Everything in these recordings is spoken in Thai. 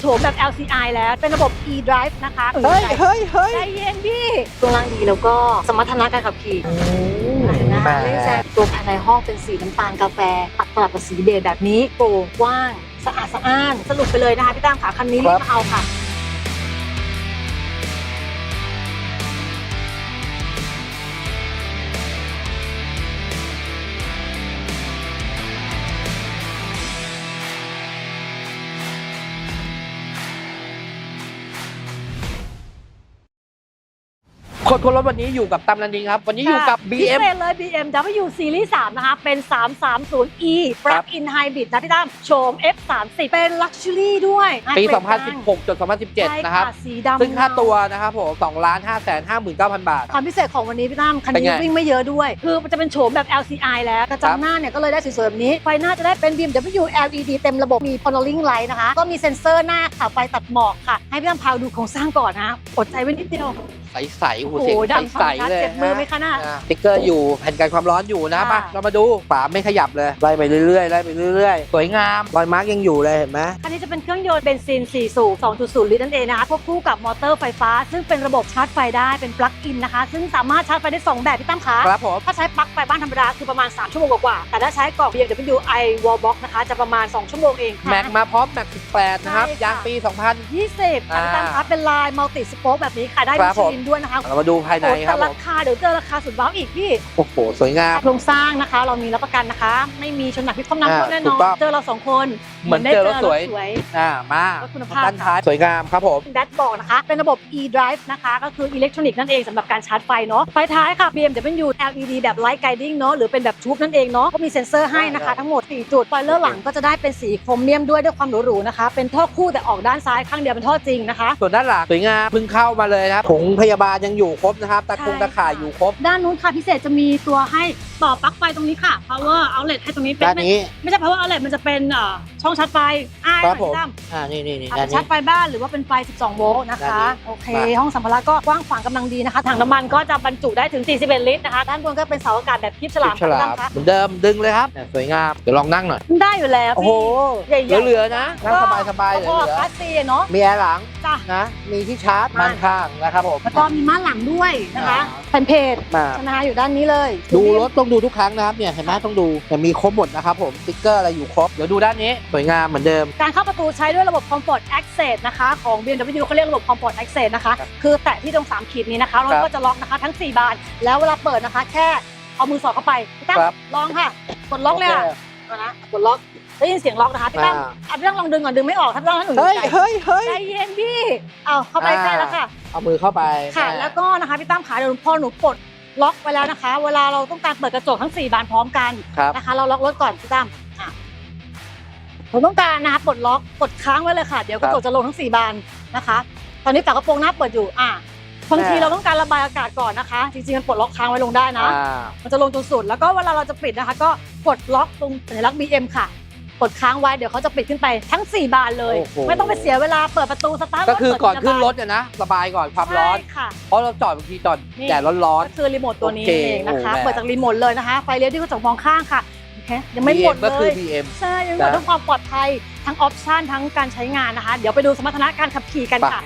โฉมแบบ LCI แล้วเป็นระบบ e-drive นะคะเฮ้ยเฮ้ยเฮ้ยใจเย็นพี่ช่วงล่างดีแล้วก็สมรรถนะการขับขี่นะแหมเล่นแซงตัวภายในห้องเป็นสีน้ำตาลกาแฟตัดสลับกับสีเบจแบบนี้โปร่งกว้าง สะอาดสะอ้านสรุปไปเลยนะคะพี่ตั้มค่ะคันนี้รีบมาเอาค่ะ คนคนรถวันนี้อยู่กับตำนันดิงครับ วันนี้อยู่กับ พิ BM เศษเลย BMW Series 3 นะคะ เป็น 330e Plug-in Hybrid นะพี่ตั้มโฉม F30 เป็น Luxury ด้วยปี ให้เปลี่ยน2016จนใช่2017 นะครับ สีดำซึ่งค่าตัวนะครับผม2ล้าน5แสน59,000 บาท ความพิเศษของวันนี้พี่ตั้มคันเป็นนี้ไงวิ่งไม่เยอะด้วย คือมันจะเป็นโฉมแบบ LCI แล้ว กระจังหน้าเนี่ยก็เลยได้สวยๆแบบนี้ ไฟหน้าจะได้เป็น BMW LED เต็มระบบ มี Polling Light นะคะ ก็มีเซ็นเซอร์หน้าค่ะไฟตัดหมอกค่ะ ให้พี่ตั้มพาดูโครงสร้างก่อนนะอดใจไว้นิดเดียวใสๆโอ้โหโอ้โหเสียงดังใสฟังชัดๆเลยเจ็บมือไหมคะน่ะ อ่าสติ๊กเกอร์อยู่แผ่นกันความร้อนอยู่นะค่ะมาเรามาดูฝาไม่ขยับเลยไล่ไปเรื่อยๆไล่ไปเรื่อยๆ สวยงามรอยมาร์กยังอยู่เลยเห็นไหมคันนี้จะเป็นเครื่องยนต์เบนซิน 4 สูบ 2.0 ลิตรนั่นเองนะคะควบคู่กับมอเตอร์ไฟฟ้า ซึ่งเป็นระบบชาร์จไฟได้เป็นปลั๊กอินนะคะ ซึ่งสามารถชาร์จไฟได้ 2 แบบพี่ตั้มคะ ครับผมถ้าใช้ปลั๊กไฟบ้านธรรมดา คือประมาณ 3 ชั่วโมงกว่าๆแต่ถ้าใช้กล่อง BMW i Wallbox นะคะ จะประมาณ 2 ชั่วโมงเองค่ะ แม็กมาพร้อมแม็ก18 นะครับใช่ค่ะ ยางปี 20ค่ะพี่ตั้มคะเป็นลายมัลติสโป๊กแบบนี้ค่ะได้ครัมิบชผม ลินด้วยนะคะ2000เรามาดูภายในโอ้ครับแต่ผรามคาเดี๋ยวเจอราคาสุดว้าวอีกพี่โอ้โหสวยงามโครงสร้างนะคะ เรามีรับประกันนะคะ ไม่มีชนหนักพิษความน้ำท่วมอ่าแน่นถูอนกต้องเจอเราสองคน เหมือนเจอรถสวย อ่า มาก็คุณภาพด้านท้ายสวยงามครับผมแดชบอร์ดนะคะ เป็นระบบ e-drive นะคะ ก็คืออิเล็กทรอนิกส์นั่นเองสำหรับการชาร์จไฟเนาะ ไฟท้ายค่ะ BMW LED แบบ Light Guiding เนาะ หรือเป็นแบบทูบนั่นเองเนาะ ก็มีเซ็นเซอร์ให้นะคะ ทั้งหมด 4 จุดไฟเลอร์หลังก็จะได้เป็นสีโครเมียมด้วยด้วยความหรูๆนะคะ เป็นท่อคู่แต่ออกด้านซ้ายข้างเดียวเป็นท่อจริงนะคะ ส่วนด้านหลังสวยงามเพิ่งเข้ามาเลยนะครับถุงพยาบาลยังอยู่ครบนะครับ ตะคงใช่ตะข่ายค่ะอยู่ครบ ด้านนู้นค่ะพิเศษจะมีตัวให้ต่อปลั๊กไฟตรงนี้ค่ะ power outlet ให้ตรงนี้เป็นด้านนี้ไม่ใช่ power outlet มันจะเป็นเอ่อช่องชาร์จไฟอ่าครับผมพี่ตั้มอ่านี่นี่นี่อาจด้านจะชานี้ร์จไฟบ้านหรือว่าเป็นไฟ 12 โวลต์นะด้านคะนี้โอเค มาห้องสัมภาระก็กว้างขวางกำลังดีนะคะ ถังน้ำมันก็จะบรรจุได้ถึง 41 ลิตรนะคะ ด้านบนก็เป็นเสาอากาศแบบคลิปฉลามฉลามค่ะเหมือนเดิมดึงเลยครับเนี่ยสวยงาม เดี๋ยวลองนั่งหน่อย ได้อยู่แล้วโอ้โห พี่ ใหญ่ๆเหลือๆนะ นั่งสบายสบายๆเหลืก็อคลาสซีเนาะๆมีแอร์หลังจ้ะ นะ มีที่ชาร์จม่านด้านข้างนะครับผม แล้วก็มีม่านหลังด้วยนะคะอ่า แผ่นเพจมาใช่ไหมคะอยู่ด้านนี้เลยดูรถต้องดูทุกครั้งนะครับเนี่ยเห็นไหมต้องดูแต่มีครบหมดนะครับผมสติ๊กเกอร์อะไรอยู่ครบ เดี๋ยวดูด้านนี้สวยงามเหมือนเดิม การเข้าประตูใช้ด้วยระบบ Comfort Access นะคะ ของ BMW เขาเรียกระบบ Comfort Access นะคะครับคือแตะที่ตรง 3 ขีดนี้นะคะรถครับก็จะล็อกนะคะ ทั้ง 4 บาน แล้วเวลาเปิดนะคะ แค่เอามือสอดเข้าไปพี่ตั้มครับลองค่ะ กดล็อกเลยค่ะเอานะกดล็อกได้ยินเสียงล็อกนะคะพี่ตั้มอ่าอะพี่ตั้มลองดึงก่อนดึงไม่ออกถ้าพี่ตั้มถ้าหนูเฮ้ยใจเฮ้ยเฮ้ยใจเย็นพี่เอาเข้าไปอ่าใกล้แล้วค่ะ เอามือเข้าไปค่ะม่แล้วก็นะคะพี่ตั้มขาเดี๋ยวพอหนูปลดล็อกไว้แล้วนะคะ เวลาเราต้องการเปิดกระจกทั้ง 4 บานพร้อมกันครับนะคะ เราล็อกรถก่อนพี่ตั้มอะ ผมต้องการนะคะปลดล็อกกดค้างไว้เลยค่ะ เดี๋ยวกระจกจะลงทั้ง 4 บานนะคะ ตอนนี้ฝากระโปรงหน้าเปิดอยู่อะบางทีเราต้องการระบายอากาศก่อนนะคะ จริงๆมันปลดล็อกค้างไว้ลงได้นะอ่ามันจะลงจนสุด แล้วก็เวลาเราจะปิดนะคะ ก็กดล็อกตรงสัญลักษณ์ BM ค่ะ กดค้างไว้เดี๋ยวเขาจะปิดขึ้นไปทั้ง 4 บานเลยโอ้โหไม่ต้องไปเสียเวลาเปิดประตูสตาร์ทก็คือก่อนเปิดขึ้นทีละรบาถเนี่ยนะระบายก่อนความร้อนใช่ค่ะเพราะเราจอดบางทีจอดนี่แดดร้อนก็คือรีโมทตัวนี้โอเคเองนะคะโอ้โหเปิดจากรีโมทเลยนะคะไฟเลี้ยวที่กระจกมองข้างค่ะ โอเคยังไม่หมด BM เลก็คืยอ BM ใช่ยังไม่หมดนะทั้งความปลอดภัยทั้งออปชันทั้งการใช้งานนะคะ เดี๋ยวไปดูสมรรถนะการขับขี่กันค่ะ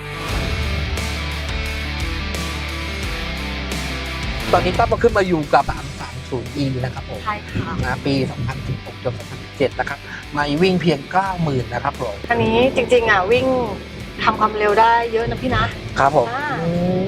ตอนนี้ต้องมาขึ้นมาอยู่กับ 330e นะครับผมใช่ค่ะ นะปี 2016จน2017 นะครับ มาวิ่งเพียง 90,000 นะครับผมคันนี้จริงๆอะวิ่งทำความเร็วได้เยอะนะพี่นะครับผม อ่า อืม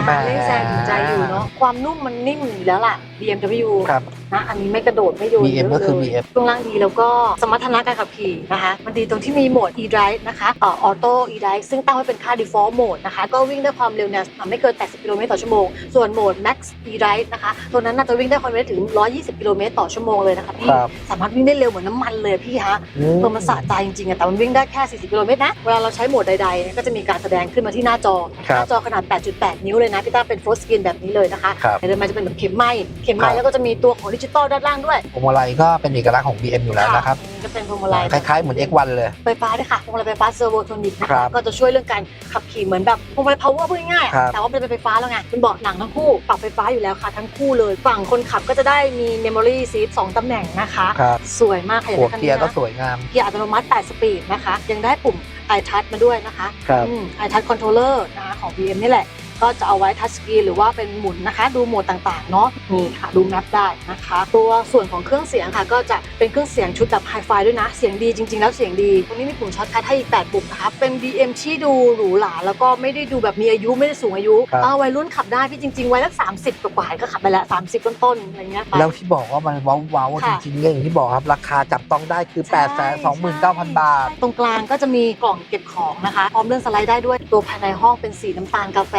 นะแหมเล่นแซงถึงใจอยู่เนาะความนุ่มมันนิ่มอยู่แล้วล่ะ BMW ครับนะอันนี้ไม่กระโดดไม่โยน BM ก็คือเยะเลย BM ช่วงล่างดีแล้วก็สมรรถนะการขับขี่นะคะมันดีตรงที่มีโหมด e-drive นะคะเออโต้ e-drive ซึ่งตั้งไว้เป็นค่า default mode นะคะก็วิ่งด้วยความเร็วเนี่ยไม่เกิน 80 กิโลเมตรต่อชั่วโมง ส่วนโหมด max e-drive นะคะตัวนั้นน่าจะวิ่งได้ความเร็วถึง 120 กิโลเมตรต่อชั่วโมงเลยนะคะพี่ครับสามารถวิ่งได้เร็วเหมือนน้ำมันเลยพี่ฮะเออมันสะใจจริงๆอะแต่มันวิ่งได้แค่ 40 กิโลเมตรนะเวลาเราใช้โหมดใดๆเนี่ยก็จะมีการแสดงขึ้นมาที่หน้าจอครัหบน้าจอขนาด 8.8 นิ้วเลยนะพี่ต้าเป็น full screen แบบนี้เลยนะคะครับเดินมาจะเป็นแบบเข็มไหมเข็มไหมครับ แล้วก็จะมีตัวของดิจิตอลด้านล่างด้วยพวงมาลัยก็เป็นเอกลักษณ์ของ BM อยู่แล้วนะครับอันี่ก็เป็นพวงมาลัยคล้ายๆเหมือน X1 เลยไฟฟ้าด้วยค่ะพวงมาลัยไฟฟ้าเซอร์โวโทนิกนะครัคะบก็จะช่วยเรื่องการขับขี่เหมือนแบบพวงมาลัย power พูดง่ายๆครับแต่ว่าเป็นไฟฟ้าแล้วไงเป็นเบาะหนังทั้งคู่ปรับไฟฟ้าอยู่แล้วค่ะทั้งคู่เลยฝั่งคนขับก็จะได้มี memory seat สองตำแหน่งนะคะครับสวยมากค่ะอยากหัวได้คันเกีนี้ยร์ก็นะสวยงามเกียร์อัตโนมัติ 8 สปีดนะคะ ยังได้ปุ่ม iTouch มาด้วยนะคะครับอืม iTouch controller นะคะของ BM นี่แหละ ก็จะเอาไว้ทัชสกรีนหรือว่าเป็นหมุนนะคะ ดูโหมดต่างๆเนาะนี่ค่ะดูแมปได้นะคะ ตัวส่วนของเครื่องเสียงค่ะ ก็จะเป็นเครื่องเสียงชุดแบบไฮไฟด้วยนะ เสียงดีจริง ๆ แล้วเสียงดีตรงนี้มีปุ่มช็อตคัทให้อีก8ปุ่มนะคะเป็น BM ที่ดูหรูหราแล้วก็ไม่ได้ดูแบบมีอายุไม่ได้สูงอายุครับ เอาวัยรุ่นขับได้พี่จริงๆวัยสัก30กว่าๆก็ขับไปแล้ว30 ต้นๆอะไรเงี้ยไป แล้วที่บอกว่ามันว้าวว้าวๆจค่ะริงๆเนี่ยอย่างที่บอกครับ ราคาจับต้องได้คือ8 2 9 0 0 0 บาท ตรงกลางก็จะมีกล่องเก็บของนะคะ พร้อมเลื่อนสไลด์ได้ด้วยตัวภายในห้องเป็นสีน้ำตาลกาแฟ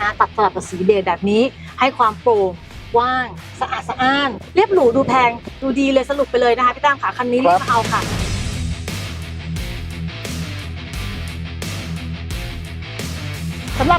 นะตัดสลับกับสีเบจแบบนี้ ให้ความโปร่งกว้างสะอาดสะอ้าน เรียบหรูดูแพงดูดีเลยสรุปไปเลยนะคะพี่ตั้มขาคันนี้รีบมาเอาค่ะ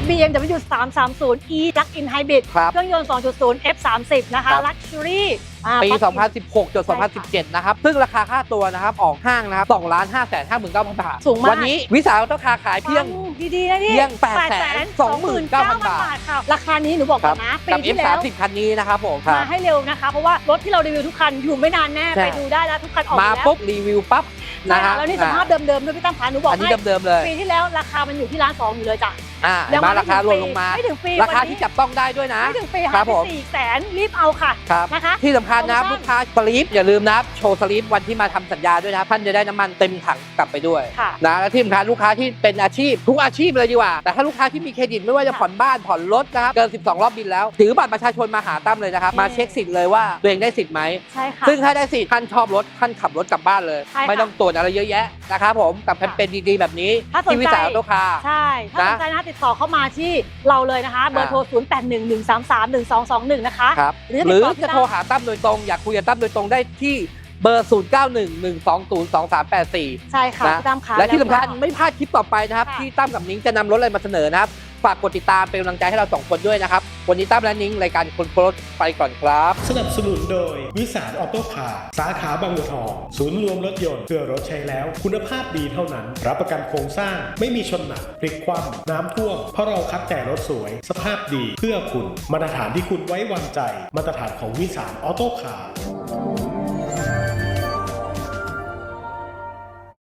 BMW 330 e Plug-in Hybrid ครับเครื่องยนต์ 2.0 F30 นะคะ ครับ Luxury อ่า ปี plug-in 2016จน2017 นะครับ ซึ่งราคาค่าตัวนะครับ ออกห้างนะครับ2ล้าน5 5 9 0 0 0บาท สูงมาก วันนี้วิสาต้องคาขายเพียง ฟัดีๆนะนี่เพียง829,000 บาทค่ะ ราคานี้หนูบอกก่อนนะปีกับ ที่แล้ว F30 คันนี้นะครับผมครับมาให้เร็วนะคะ เพราะว่ารถที่เรารีวิวทุกคันอยู่ไม่นานแน่ ใช่ ไปดูได้แล้วทุกคันออกมาแล้วปุ๊บ รีวิวปั๊บนะนะฮะแล้วนี่สภาพเดิมๆด้วยพี่ตั้มขาหนูบอกอันนี้ให้เดิมๆเลย ปีที่แล้วราคามันอยู่ที่ร้านสองอยู่เลยจ้ะ อ่าเห็นไหมาราคาลดลงมา ไม่ถึงปีราคาวันนี้ที่จับต้องได้ด้วยนะ ไม่ถึงปีครัค่ะบผม สี่แสนรีบเอาค่ะครับ นะคะที่สำคัญนะครับโปรโมชั่นลูกค้าสลีปอย่าลืมนะครับโชว์สลีปวันที่มาทำสัญญาด้วยนะครับท่านจะได้น้ำมันเต็มถังกลับไปด้วยค่ะ นะและที่สำคัญลูกค้าที่เป็นอาชีพทุกอาชีพเลยดีกว่า แต่ถ้าลูกค้าที่มีเครดิตไม่ว่าจะค่ะผ่อนบ้านผ่อนรถนะครับเกิน 12 รอบบินแล้ว ถือบัตรประชาชนมาหาตั้มเลยนะครับนี่มาเช็คสิทธิ์เลยว่าตัวเองได้สิทธิ์ไหมใช่ค่ะ ซึ่งถ้าได้สิทธิ์ท่านชอบรถท่านขับรถกลับบ้านเลย ใช่ค่ะ ไม่ต้องตรวจอะไรเยอะแยะ นะครับผมกับแคมเปญดีๆแบบนี้ถ้าสนใจ ที่วิสาโตคาใช่ ถ้าสนใจนะคะติดต่อเข้ามาที่เราเลยนะคะ เบอร์โทร 0 8 1 1 3 3 1 2 2 1 นะคะ ครับ หรือหรือติดต่อที่จะโทรหาตั้มโดยตรง อยากคุยกับตั้มโดยตรงได้ที่เบอร์ 0 9 1 1 2 0 2 3 8 4 ใช่ค่ะนะ พี่ตั้มคะ และที่สำคัญก็ไม่พลาดคลิปต่อไปนะครับ ค่ะ ที่ตั้มกับนิ้งจะนำรถอะไรมาเสนอนะครับ ฝากกดติดตามเป็นกำลังใจให้เราสองคนด้วยนะครับ วันนี้ตั้มและนิ้งรายการคนโปรถไปก่อนครับ สนับสนุนโดย วิสารออโต้คาร์สาขาบางบัวทอง ศูนย์รวมรถยนต์เพื่อรถใช้แล้ว คุณภาพดีเท่านั้น รับประกันโครงสร้างไม่มีชนหนักพลิกคว่ำน้ำท่วมเพราะเราคัดแต่รถสวย สภาพดีเพื่อคุณ มาตรฐานที่คุณไว้วางใจ มาตรฐานของวิสารออโต้คาร์